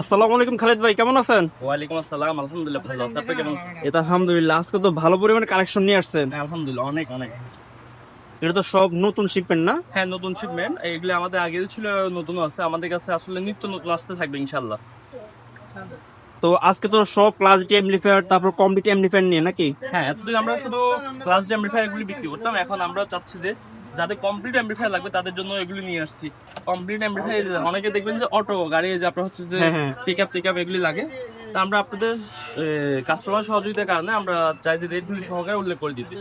আসসালামু আলাইকুম খালিদ ভাই কেমন আছেন? ওয়ালাইকুম আসসালাম আলহামদুলিল্লাহ ভালো আছি। আপনি কেমন আছেন? এটা আলহামদুলিল্লাহ আজকে তো ভালো পরিমাণে কালেকশন নিয়ে আসছেন। হ্যাঁ, আলহামদুলিল্লাহ অনেক অনেক। এটা তো সব নতুন শিপমেন্ট না? হ্যাঁ নতুন শিপমেন্ট এইগুলো আমাদের আগে ছিল নতুন আছে। আমাদের কাছে আসলে নিত্য নতুন আসতে থাকবে ইনশাল্লাহ তো আজকে তো সব ক্লাস ডি এমপ্লিফায়ার তারপর কমপ্লিট এমপ্লিফায়ার নিয়ে নাকি? হ্যাঁ এতদিন আমরা শুধু ক্লাস ডি অ্যাম্পলিফায়ার গুলি বিক্রি করতাম। এখন আমরা চাচ্ছি যে যাদের কমপ্লিট অ্যাম্পলিফায়ার লাগবে তাদের জন্য এগুলি নিয়ে আসছি কমপ্লিট অ্যাম্পলিফায়ার অনেকে দেখবেন যে অটো গাড়ি যে আপনার হচ্ছে যে। পিক আপ টিক আপ এগুলি লাগে তা আমরা আপনাদের কাস্টমার সহযোগিতার কারণে আমরা চাই যে রেটগুলি সহকারে উল্লেখ করে দিতে।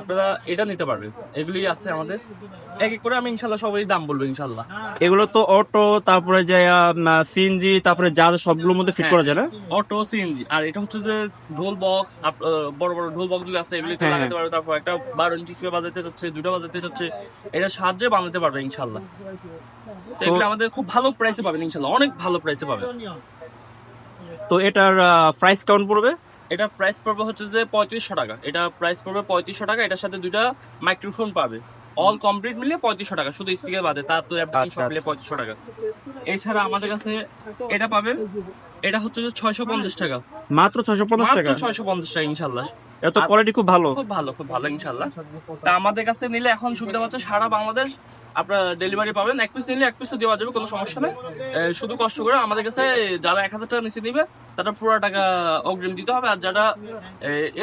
আপনারা এটা নিতে পারবেন। এগুলি আছে আমাদের। এক এক করে আমি ইনশাল্লাহ সবাই দাম বলব ইনশাল্লাহ। এগুলো তো অটো তারপরে যে সিএনজি তারপরে যা সবগুলোর মধ্যে ফিট করা যায় না? অটো সিএনজি আর এটা হচ্ছে যে ঢোল বক্স বড় বড় ঢোল বক্সগুলো আছে এগুলিতে হ্যাঁ, লাগাতে পারবে। তারপর একটা বারো ইঞ্চি স্পিকার বাজাতে চাচ্ছে দুটো বাজাতে চাচ্ছে এটা সাহায্যে বানাতে পারবে ইনশাল্লাহ। তো এগুলো আমাদের খুব ভালো প্রাইসে পাবেন ইনশাল্লাহ। অনেক ভালো প্রাইসে পাবেন। তো এটার প্রাইস কাউন্ট পড়বে? এটা প্রাইস পড়বে হচ্ছে যে পঁয়ত্রিশশো টাকা। এটা প্রাইস পড়বে পঁয়ত্রিশশো টাকা এটার সাথে দুইটা মাইক্রোফোন পাবে। অল কমপ্লিট মিলে পঁয়ত্রিশশো টাকা শুধু স্পিকার বাদে তার তো মিলে পঁয়ত্রিশশো টাকা। এছাড়া আমাদের কাছে এটা পাবেন এটা হচ্ছে যে ছয়শো পঞ্চাশ টাকা। মাত্র ছয়শো পঞ্চাশ টাকা? ছয়শো পঞ্চাশ টাকা ইনশাল্লাহ। এত কোয়ালিটি খুব ভালো। খুব ভালো খুব ভালো ইনশাল্লাহ তা আমাদের কাছ নিলে এখন সুবিধা সারা বাংলাদেশ। আপনার ডেলিভারি পাবেন। এক পিস নিলে এক পিসও দেওয়া যাবে কোনো সমস্যা নেই। শুধু কষ্ট করে আমাদের কাছে যারা এক হাজার টাকা নিচে নিবে তারা পুরো টাকা অগ্রিম দিতে হবে। আর যারা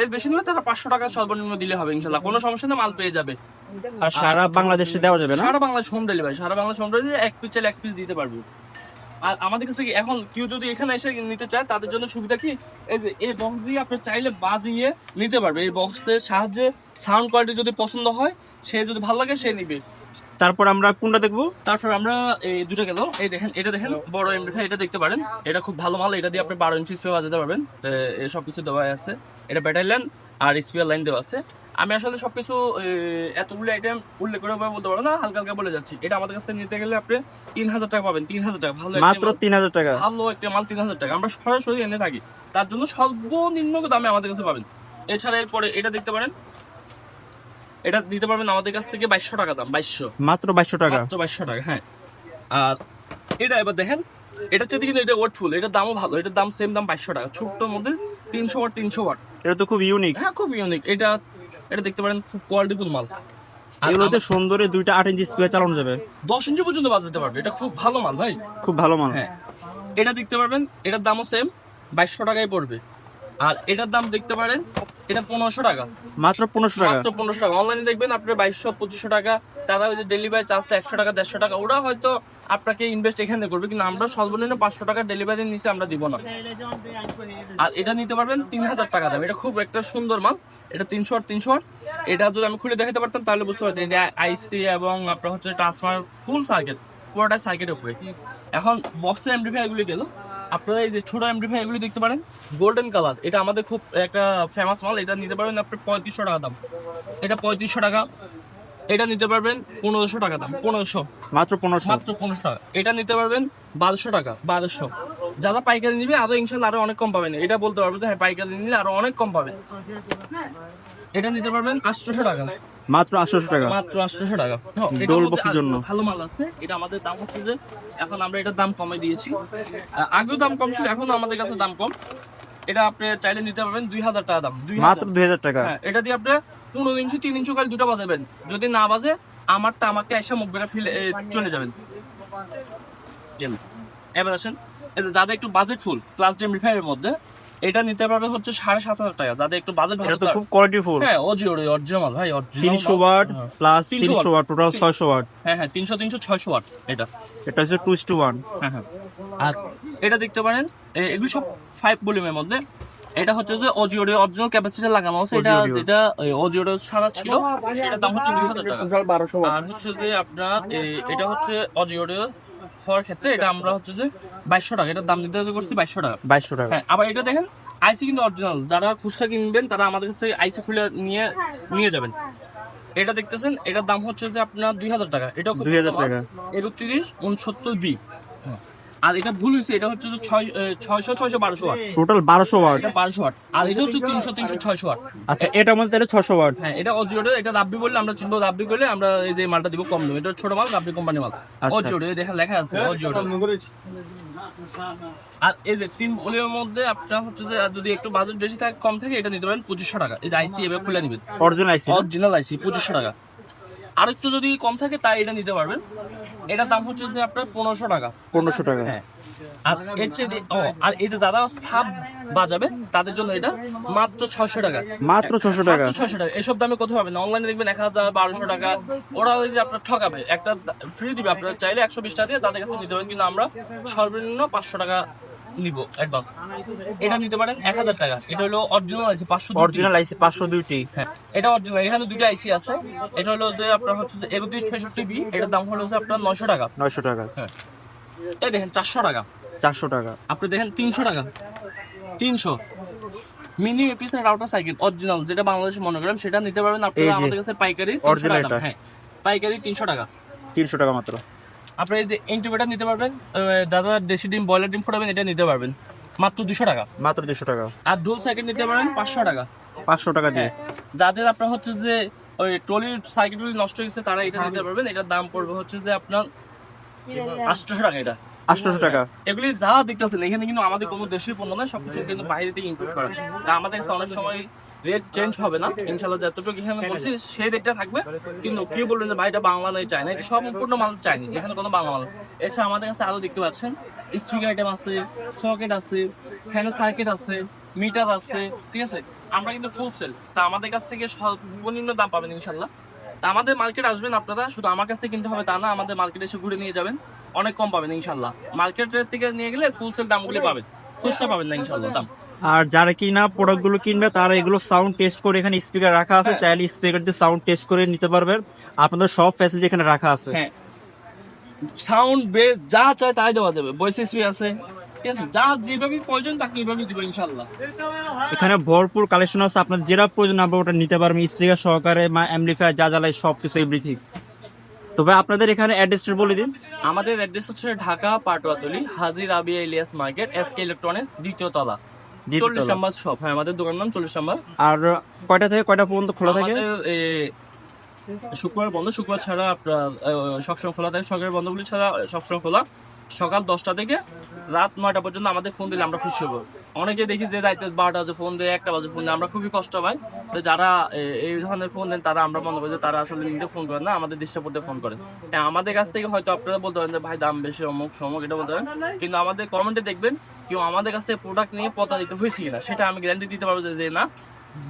এর বেশি নেবে তারা পাঁচশো টাকা সর্বনিম্ন দিলে হবে ইনশাল্লাহ কোনো সমস্যা নেই মাল পেয়ে যাবে। আর সারা বাংলাদেশে দেওয়া যাবে না? সারা বাংলাদেশ হোম ডেলিভারি সারা বাংলাদেশ হোম ডেলিভারি এক পিস চাইলে এক পিস দিতে পারবে। আর আমাদের কাছে এখন কেউ যদি এখানে এসে নিতে চায় তাদের জন্য সুবিধা কি? এই যে এই বক্স দিয়ে আপনি চাইলে বাজিয়ে নিতে পারবে। এই বক্সের সাহায্যে সাউন্ড কোয়ালিটি যদি পছন্দ হয় সে যদি ভালো লাগে সে নিবে। তারপর আমরা কোনটা দেখব? তারপর আমরা এই দুটো গেল। এই দেখেন এটা দেখেন বড় এমডিফাই এটা দেখতে পারেন। এটা খুব ভালো মাল এটা দিয়ে আপনি বারো ইঞ্চি স্পিয়ার বাজাতে পারবেন। তো এই সব কিছু দেওয়া আছে। এটা ব্যাটারি লাইন আর স্পিয়ার লাইন দেওয়া আছে। আমি আসলে সবকিছু এতগুলো আইটেম উল্লেখ করে বলতে পারব না হালকা হালকা বলে যাচ্ছি। এটা আমাদের কাছ থেকে নিতে গেলে আপনি তিন হাজার টাকা পাবেন তিন হাজার টাকা। ভালো মাত্র তিন হাজার টাকা। ভালো একটা মাল তিন হাজার টাকা। আমরা সরাসরি এনে থাকি। তার জন্য সর্বনিম্ন দামে আমাদের কাছে পাবেন। এছাড়া এরপরে এটা দেখতে পারেন। এটা দিতে পারবেন আমাদের কাছ থেকে বাইশশো টাকা দাম বাইশশো। মাত্র বাইশশো টাকা। মাত্র বাইশশো টাকা হ্যাঁ। আর এটা এবার দেখেন এটা হচ্ছে কিন্তু এটা ওয়াট ফুল এটার দামও ভালো এটার দাম সেম দাম বাইশশো টাকা। ছোট্ট মধ্যে তিনশো ওয়াট তিনশো ওয়াট এটা তো খুব ইউনিক হ্যাঁ খুব ইউনিক এটা এটা দেখতে পারেন খুব কোয়ালিটিফুল মাল। এগুলোতে সুন্দরে দুইটা আট ইঞ্চি স্পিকার চালানো যাবে। দশ ইঞ্চি পর্যন্ত বাজাতে পারবে। এটা খুব ভালো মাল ভাই। খুব ভালো মাল। হ্যাঁ। এটা দেখতে পারবেন এটার দামও সেম বাইশশো টাকায় পড়বে। আর এটার দাম দেখতে পারেন এটা পনেরোশো টাকা। মাত্র পনেরোশো টাকা। মাত্র পনেরোশো টাকা। অনলাইনে দেখবেন আপনার বাইশশো পঁচিশশো টাকা তারা ওই যে ডেলিভারি চার্জটা একশো টাকা দেড়শো টাকা ওরা হয়তো আপনাকে ইনভেস্ট এখানে করবে, কিন্তু আমরা সর্বনিম্ন পাঁচশো টাকা ডেলিভারি নিচে আমরা দিব না। আর এটা নিতে পারবেন তিন হাজার টাকা দাম। এটা খুব একটা সুন্দর মাল। এটা তিনশো আর তিনশো। এটা যদি আমি খুলে দেখাতে পারতাম, তাহলে বুঝতে পারতেন এটা আইসি এবং আপনার হচ্ছে ট্রান্সফার ফুল সার্কিট পুরোটা সার্কিটের উপরে। এখন বক্সের এগুলি গেল আপনারা এই যে ছোট এগুলি দেখতে পারেন গোল্ডেন কালার এটা আমাদের খুব একটা ফেমাস মাল। এটা নিতে পারবেন আপনি পঁয়ত্রিশশো টাকা দাম। এটা পঁয়ত্রিশশো টাকা। এটা নিতে পারবেন পনেরোশো টাকা দাম পনেরোশো। মাত্র পনেরোশো। মাত্র পনেরোশো টাকা। এটা নিতে পারবেন বারোশো টাকা বারোশো। যারা পাইকারি নিবে আরও ইনশাল্লাহ আরও অনেক কম পাবেন। এটা বলতে পারব যে হ্যাঁ পাইকারি নিলে আরও অনেক কম পাবেন। এটা নিতে পারবেন আটশোশো টাকা। মাত্র আটশোশো টাকা। মাত্র আটশোশো টাকা। ডোল বক্সের জন্য। ভালো মাল আছে। এটা আমাদের দাম হচ্ছে যে এখন আমরা এটার দাম কমে দিয়েছি। আগেও দাম কম ছিল এখন আমাদের কাছে দাম কম। এটা আপনি চাইলে নিতে পারবেন দুই হাজার টাকা দাম মাত্র দুই হাজার টাকা? হ্যাঁ এটা দিয়ে আপনি পনেরো ইঞ্চি তিন ইঞ্চি কাল দুটো বাজাবেন। যদি না বাজে আমারটা আমাকে এসে মুখ বেড়া ফিলে চলে যাবেন। এবার আসেন যাদের একটু বাজেট ফুল ক্লাস ডেম রিফাইয়ের মধ্যে এটা নিতে পারবে হচ্ছে সাড়ে সাত হাজার টাকা। যাদের একটু বাজেট ভালো তো খুব কোয়ালিটি ফুল হ্যাঁ অজিও রে অরিজিনাল ভাই অরিজিনাল তিনশো ওয়াট প্লাস তিনশো ওয়াট টোটাল ছয়শো ওয়াট হ্যাঁ হ্যাঁ তিনশো তিনশো ছয়শো ওয়াট এটা। এটা হচ্ছে টু টু ওয়ান হ্যাঁ হ্যাঁ। আর এটা দেখতে পারেন এগুলো সব ফাইভ ভলিউমের মধ্যে। এটা হচ্ছে যে অজিওর অরিজিনাল ক্যাপাসিটি লাগানো আছে। এটা যেটা অজিওর ছাড়া ছিল সেটার দাম হচ্ছে দুই হাজার টাকা। আর হচ্ছে যে আপনার এটা হচ্ছে অজিওর হওয়ার ক্ষেত্রে এটা আমরা হচ্ছে যে বাইশশো টাকা এটার দাম নির্ধারিত করছি বাইশশো টাকা। বাইশশো টাকা। হ্যাঁ আবার এটা দেখেন আইসি কিন্তু অরিজিনাল যারা খুচরা কিনবেন তারা আমাদের কাছে আইসি খুলে নিয়ে নিয়ে যাবেন। এটা দেখতেছেন এটার দাম হচ্ছে যে আপনার দুই হাজার টাকা। এটা 2000 টাকা। একত্রিশ উনসত্তর বি আর এটা ভুল হয়েছে এটা হচ্ছে ছয়শো ছয়শো বারোশো ওয়াট। টোটাল বারোশো ওয়াট? এটা বারোশো ওয়াট। আর এটা হচ্ছে তিনশো তিনশো ছয়শো ওয়াট। আচ্ছা এটার মধ্যে তাহলে ছশো ওয়াট। হ্যাঁ এটা অজিওটা এটা রাব্বি বললে আমরা চিনবো রাব্বি করলে আমরা এই যে মালটা দিব কম দেবো এটা ছোট মাল রাব্বি কোম্পানি মাল। আচ্ছা, অজিওটা দেখেন লেখা আছে অজিওটা আর এই যে তিন ভলির মধ্যে আপনার হচ্ছে যে যদি একটু বাজেট বেশি থাকে কম থাকে এটা নিতে পারেন পঁচিশশো টাকা। এই যে আইসি এভাবে খুলে নেবেন। অরিজিনাল আইসি অরিজিনাল আইসি পঁচিশশো টাকা। আর একটু যদি কম থাকে তাই এটা নিতে পারবেন। এটার দাম হচ্ছে যে আপনার পনেরোশো টাকা। পনেরোশো টাকা। হ্যাঁ। আর এর চেয়ে ও আর যে যারা সাব বাজাবে তাদের জন্য এটা মাত্র ছয়শো টাকা। মাত্র ছশো টাকা। ছয়শো টাকা। এসব দামে কোথাও পাবেন? অনলাইনে দেখবেন এক হাজার বারোশো টাকা। ওরা ওই যে আপনার ঠকাবে। একটা ফ্রি দিবে আপনারা চাইলে একশো বিশ টাকা দিয়ে তাদের কাছে নিতে পারেন। কিন্তু আমরা সর্বনিম্ন পাঁচশো টাকা নিব অ্যাডভান্স এটা নিতে পারেন এক হাজার টাকা। এটা হলো অরিজিনাল আছে পাঁচশো অরিজিনাল আইসি পাঁচশো দুইটি। হ্যাঁ। এটা অরিজিনাল এখানে দুটো আইসি আছে। এটা হলো যে আপনার হচ্ছে একত্রিশ বি এটার দাম হলো যে আপনার নয়শো টাকা। নয়শো টাকা। হ্যাঁ। এই দেখেন চারশো টাকা। চারশো টাকা। আপনি দেখেন তিনশো টাকা। তিনশো। মিনি এপিস রাউটার সাইকেল অরিজিনাল যেটা বাংলাদেশে মনে করেন সেটা নিতে পারবেন আপনারা আমাদের কাছে পাইকারি original হ্যাঁ। পাইকারি তিনশো টাকা। তিনশো টাকা মাত্র। আপনার এই যে ইনকিউবেটার নিতে পারবেন দাদা দেশি ডিম ব্রয়লার ডিম ফোটাবেন এটা নিতে পারবেন। মাত্র দুশো টাকা। মাত্র দুশো টাকা। আর ডুল সাইকেল নিতে পারেন পাঁচশো টাকা। পাঁচশো টাকা দিয়ে। যাদের আপনার হচ্ছে যে ওই ট্রলির সাইকেলগুলি নষ্ট হয়ে গেছে তারা এটা নিতে পারবেন। এটার দাম পড়বে হচ্ছে যে আপনার আটশোশো টাকা এটা। আটশোশো টাকা। এগুলি যা দেখতেছেন এখানে কিন্তু আমাদের কোনো দেশের পণ্য নয় সবকিছু কিন্তু বাইরে থেকে ইম্পোর্ট করা। আমাদের অনেক সময় রেট চেঞ্জ হবে না। ইনশাল্লাহ যতটুকু এখানে বলছি সেই রেটটা থাকবে। কিন্তু কেউ বলবেন যে ভাই এটা বাংলা নয় চায়না। এটা সম্পূর্ণ মাল চাইনিজ। এখানে কোনো বাংলা মাল। এছাড়া আমাদের কাছে আরও দেখতে পাচ্ছেন। স্পিকার আইটেম আছে সকেট আছে ফ্যানের সার্কিট আছে মিটার আছে ঠিক আছে? আমরা কিন্তু ফুল সেল তা আমাদের কাছ থেকে সর্বনিম্ন দাম পাবেন ইনশাল্লাহ তা আমাদের মার্কেট আসবেন আপনারা। শুধু আমার কাছ থেকে কিনতে হবে তা না আমাদের মার্কেটে এসে ঘুরে নিয়ে যাবেন। অনেক কম পাবেন ইনশাল্লাহ মার্কেটের থেকে নিয়ে গেলে ফুল সেল দামগুলি পাবেন। খুচরা পাবেন না ইনশাল্লাহ দাম। আর যারা কিনা প্রোডাক্টগুলো কিনবে তারা এগুলো সাউন্ড টেস্ট করে এখানে স্পিকার রাখা আছে। চাইলে স্পিকার দিয়ে সাউন্ড টেস্ট করে নিতে পারবেন। আপনাদের সব ফ্যাসিলিটি এখানে রাখা আছে। হ্যাঁ। সাউন্ড বেস যা চায় তাই দেওয়া যাবে। ভয়েস এসপি আছে। ঠিক আছে? যা যেভাবে প্রয়োজন তাকে এইভাবে দিব ইনশাল্লাহ এখানে ভরপুর কালেকশন আছে। আপনার যেটা প্রয়োজন আপনার ওটা নিতে পারবেন। স্পিকার সহকারে মা এমপ্লিফায়ার যা জ্বালাই সব কিছু এভরিথিং তবে আপনাদের এখানে অ্যাড্রেসটা বলে দিন। আমাদের অ্যাড্রেস হচ্ছে ঢাকা পাটুয়াতলি হাজির Abia Elias market S K electronics দ্বিতীয় তলা। চল্লিশ। নাম্বার শপ হ্যাঁ আমাদের দোকান নাম চল্লিশ নাম্বার। আর কয়টা থেকে কয়টা পর্যন্ত খোলা থাকে? শুক্রবার বন্ধ। শুক্রবার ছাড়া আপনার সবসময় খোলা থাকে। সরকারি বন্ধগুলি ছাড়া সবসময় খোলা। সকাল দশটা থেকে রাত নয়টা পর্যন্ত আমাদের ফোন দিলে আমরা খুশি হব। অনেকে দেখি যে রাইতে বারোটা বাজে ফোন দেয় একটা বাজে ফোন দেয় আমরা খুবই কষ্ট পাই। তো যারা এই ধরনের ফোন দেন তারা আমরা মনে করি যে তারা আসলে নিজে ফোন করেন না আমাদের ডিস্টার্ব করতে ফোন করেন। হ্যাঁ আমাদের কাছ থেকে হয়তো আপনারা বলতে পারেন যে ভাই দাম বেশি অমুক সমুক এটা বলতে পারেন। কিন্তু আমাদের কমেন্টে দেখবেন কেউ আমাদের কাছ থেকে প্রোডাক্ট নিয়ে প্রতারিত হয়েছে কিনা সেটা আমি গ্যারান্টি দিতে পারব যে- না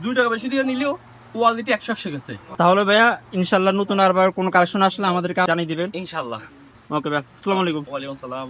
দুই টাকা বেশি দিয়ে নিলেও কোয়ালিটি একশো একশো গেছে। তাহলে ভাইয়া ইনশাল্লাহ নতুন আর কোনো কালেকশন আসলে আমাদেরকে জানিয়ে দিবেন। ইনশাল্লাহ। ওকে ভাই আসসালামু আলাইকুম ওয়ালাইকুম আসসালাম